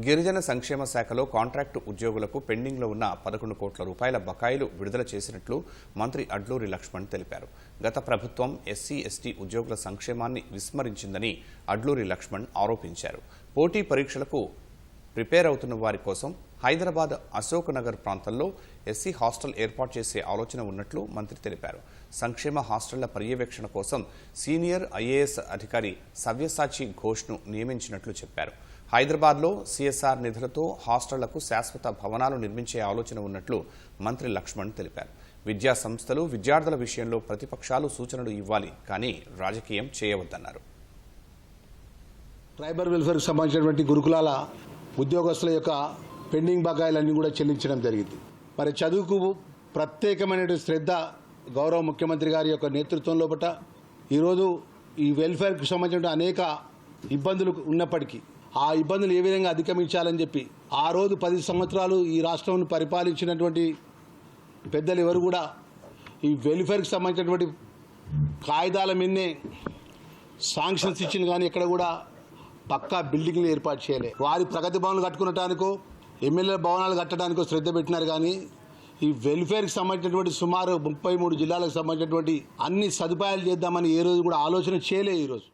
గిరిజన సంక్షేమ శాఖలో కాంట్రాక్టు ఉద్యోగులకు పెండింగ్లో ఉన్న పదకొండు కోట్ల రూపాయల బకాయిలు విడుదల చేసినట్లు మంత్రి అడ్లూరి లక్ష్మణ్ తెలిపారు. గత ప్రభుత్వం ఎస్సీ ఎస్టీ ఉద్యోగుల సంక్షేమాన్ని విస్మరించిందని అడ్లూరి లక్ష్మణ్ ఆరోపించారు. పోటీ పరీక్షలకు ప్రిపేర్ అవుతున్న వారి కోసం హైదరాబాద్ అశోక్ నగర్ ప్రాంతంలో ఎస్సీ హాస్టల్ ఏర్పాటు చేసే ఆలోచన ఉన్నట్లు మంత్రి తెలిపారు. సంక్షేమ హాస్టళ్ళ పర్యవేక్షణ కోసం సీనియర్ ఐఏఎస్ అధికారి సవ్యసాచి ఘోష్ను నియమించినట్లు చెప్పారు. హైదరాబాద్లో సిఎస్ఆర్ నిధులతో హాస్టళ్ళకు శాశ్వత భవనాలు నిర్మించే ఆలోచన ఉన్నట్లు మంత్రి లక్ష్మణ్ తెలిపారు. విద్యా సంస్థలు విద్యార్థుల విషయంలో ప్రతిపక్షాలు సూచనలు ఇవ్వాలి కానీ రాజకీయం చేయవద్దన్నారు. ట్రైబల్ వెల్ఫేర్కి సంబంధించినటువంటి గురుకులాల ఉద్యోగస్తుల యొక్క పెండింగ్ బకాయిలన్నీ కూడా చెల్లించడం జరిగింది. మరి చదువుకు ప్రత్యేకమైనటువంటి శ్రద్ధ గౌరవ ముఖ్యమంత్రి గారి యొక్క నేతృత్వం లోపట ఈరోజు ఈ వెల్ఫేర్కి సంబంధించిన అనేక ఇబ్బందులు ఉన్నప్పటికీ ఆ ఇబ్బందులు ఏ విధంగా అధిగమించాలని చెప్పి ఆ రోజు పది సంవత్సరాలు ఈ రాష్ట్రంను పరిపాలించినటువంటి పెద్దలు ఎవరు కూడా ఈ వెల్ఫేర్కి సంబంధించినటువంటి కాగితాల మీదనే శాంక్షన్స్ ఇచ్చిన కానీ ఇక్కడ కూడా పక్కా బిల్డింగ్లు ఏర్పాటు చేయలే. వారి ప్రగతి భవనాలు కట్టుకునటానికో ఎమ్మెల్యే భవనాలు కట్టడానికో శ్రద్ధ పెట్టినారు కానీ ఈ వెల్ఫేర్కి సంబంధించినటువంటి సుమారు ముప్పై మూడు జిల్లాలకు సంబంధించినటువంటి అన్ని సదుపాయాలు చేద్దామని ఏ రోజు కూడా ఆలోచన చేయలే ఈరోజు